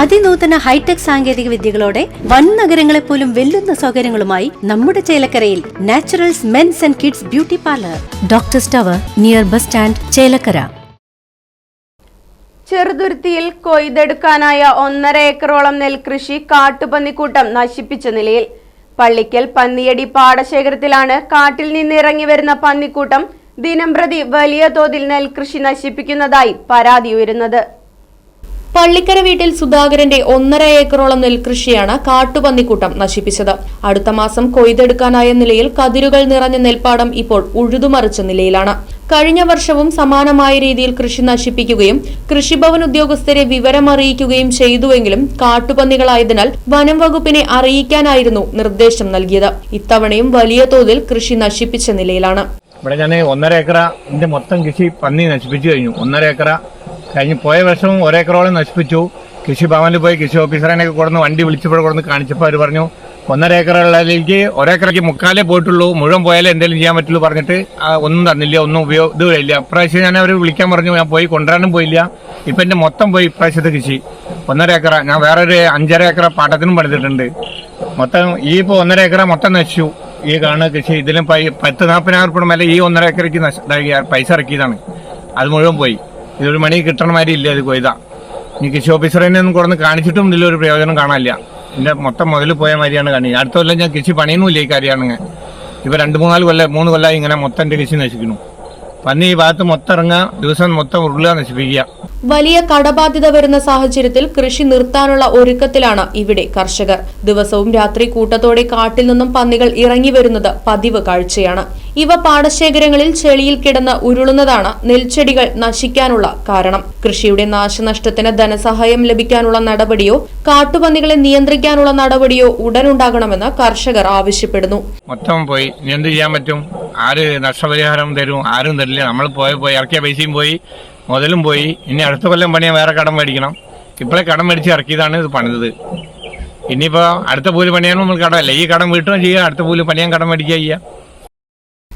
അതിനൂതന hi tech സാങ്കേതിക വിദ്യകളോടെ വൻ നഗരങ്ങളെ പോലും വെല്ലുന്ന സൗകര്യങ്ങളുമായി നമ്മുടെ ചേലക്കരയിൽ naturals men's and kids beauty parlour. Doctor സ്റ്റവർ near bus stand Chelakkara. ചെറുതുരുത്തിയിൽ കൊയ്തെടുക്കാനായ ഒന്നര ഏക്കറോളം നെൽകൃഷി കാട്ടുപന്നിക്കൂട്ടം നശിപ്പിച്ച നിലയിൽ പള്ളിക്കൽ പന്നിയടി പാടശേഖരത്തിലാണ് കാട്ടിൽ നിന്ന് ഇറങ്ങി വരുന്ന പന്നിക്കൂട്ടം ദിനംപ്രതി വലിയ തോതിൽ നെൽകൃഷി നശിപ്പിക്കുന്നതായി പരാതി ഉയരുന്നത്. പള്ളിക്കര വീട്ടിൽ സുധാകരന്റെ ഒന്നര ഏക്കറോളം നെൽകൃഷിയാണ് കാട്ടുപന്നിക്കൂട്ടം നശിപ്പിച്ചത്. അടുത്ത മാസം കൊയ്തെടുക്കാനായ നിലയിൽ കതിരുകൾ നിറഞ്ഞ നെൽപ്പാടം ഇപ്പോൾ ഉഴുതുമറിച്ച നിലയിലാണ്. കഴിഞ്ഞ വർഷവും സമാനമായ രീതിയിൽ കൃഷി നശിപ്പിക്കുകയും കൃഷിഭവൻ ഉദ്യോഗസ്ഥരെ വിവരമറിയിക്കുകയും ചെയ്തുവെങ്കിലും കാട്ടുപന്നികളായതിനാൽ വനം വകുപ്പിനെ അറിയിക്കാനായിരുന്നു നിർദ്ദേശം നൽകിയത്. ഇത്തവണയും വലിയ തോതിൽ കൃഷി നശിപ്പിച്ച നിലയിലാണ്. ഇവിടെ ഞാൻ ഒന്നര ഏക്കറ മൊത്തം കൃഷി പന്നി നശിപ്പിച്ചു കഴിഞ്ഞു. ഒന്നര ഏക്കറ കഴിഞ്ഞ് പോയ വർഷവും ഒരേക്കറോളം നശിപ്പിച്ചു. കൃഷി ഭവനിൽ പോയി കൃഷി ഓഫീസറേനൊക്കെ കൊടുന്ന് വണ്ടി വിളിച്ചപ്പോൾ കൊടുന്ന് കാണിച്ചപ്പോൾ അവർ പറഞ്ഞു ഒന്നര ഏക്കറുള്ളതിലേക്ക് ഒരേക്കറയ്ക്ക് മുക്കാലേ പോയിട്ടുള്ളൂ മുഴുവൻ പോയാലേ എന്തെങ്കിലും ചെയ്യാൻ പറ്റുള്ളൂ പറഞ്ഞിട്ട് ഒന്നും തന്നില്ല ഒന്നും ഉപയോഗ ഇതുമില്ല ഇപ്രാവശ്യം ഞാൻ അവർ വിളിക്കാൻ പറഞ്ഞു ഞാൻ പോയി കൊണ്ടുവരാനും പോയില്ല. ഇപ്പം എന്റെ മൊത്തം പോയി ഇപ്രാവശ്യത്തെ കൃഷി. ഒന്നര ഏക്കറ ഞാൻ വേറൊരു അഞ്ചര ഏക്കറ പാട്ടത്തിനും പണിതിട്ടുണ്ട്. മൊത്തം ഈ ഇപ്പോൾ ഒന്നര ഏക്കറ മൊത്തം നശിച്ചു. ഈ കാണുന്ന കൃഷി ഇതിലും പത്ത് നാൽപ്പതിനായിരം ഉറുപ്പിക മേലെ ഈ ഒന്നര ഏക്കറയ്ക്ക് പൈസ ഇറക്കിയതാണ്. അത് മുഴുവൻ പോയി. ഇതൊരു മണി കിട്ടണ മാതിരി ഇല്ല ഇത് കൊയ്ത. ഇനി കൃഷി ഓഫീസറിനെ ഒന്നും കൊടുന്ന് കാണിച്ചിട്ടും ഇതിലൊരു പ്രയോജനം കാണാനില്ല. എന്റെ മൊത്തം മുതൽ പോയ മാതിരിയാണ് കണി. അടുത്ത കൊല്ലം ഞാൻ കൃഷി പണിയൊന്നുമില്ല ഈ കാര്യമാണെങ്കിൽ ഇപ്പൊ രണ്ട് മൂന്നാൽ കൊല്ലം മൂന്ന് കൊല്ലം ഇങ്ങനെ മൊത്തം എന്റെ കൃഷി നശിക്കുന്നു. പന്നി ഈ ഭാഗത്ത് മൊത്തം ഇറങ്ങുക ദിവസം മൊത്തം ഉരുളുക നശിപ്പിക്കുക. വലിയ കടബാധ്യത വരുന്ന സാഹചര്യത്തിൽ കൃഷി നിർത്താനുള്ള ഒരുക്കത്തിലാണ് ഇവിടെ കർഷകർ. ദിവസവും രാത്രി കൂട്ടത്തോടെ കാട്ടിൽ നിന്നും പന്നികൾ ഇറങ്ങി വരുന്നത് പതിവ് കാഴ്ചയാണ്. ഇവ പാടശേഖരങ്ങളിൽ ചെളിയിൽ കിടന്ന് ഉരുളുന്നതാണ് നെൽച്ചെടികൾ നശിക്കാനുള്ള കാരണം. കൃഷിയുടെ നാശനഷ്ടത്തിന് ധനസഹായം ലഭിക്കാനുള്ള നടപടിയോ കാട്ടുപന്നികളെ നിയന്ത്രിക്കാനുള്ള നടപടിയോ ഉടനുണ്ടാകണമെന്ന് കർഷകർ ആവശ്യപ്പെടുന്നു. മൊത്തം പോയി. എന്ത് ചെയ്യാൻ പറ്റും? ആര് നഷ്ടപരിഹാരം തരും? ആരും തരില്ല. നമ്മൾ പോയി പോയി. ഇറക്കിയ പൈസയും പോയി. മുതലും പോയി. ഇനി അടുത്ത കൊല്ലം പണിയാൻ വേറെ കടം മേടിക്കണം. ഇപ്പോഴേ കടം മേടിച്ച് ഇറക്കിയതാണ് ഇത് പണിതത്. ഇനിയിപ്പോ അടുത്ത പൂൽ പണിയാനും നമ്മൾ കടമല്ല. ഈ കടം വീട്ടുകയും ചെയ്യുക അടുത്ത പൂൽ പണിയാൻ കടം മേടിക്കുക ചെയ്യുക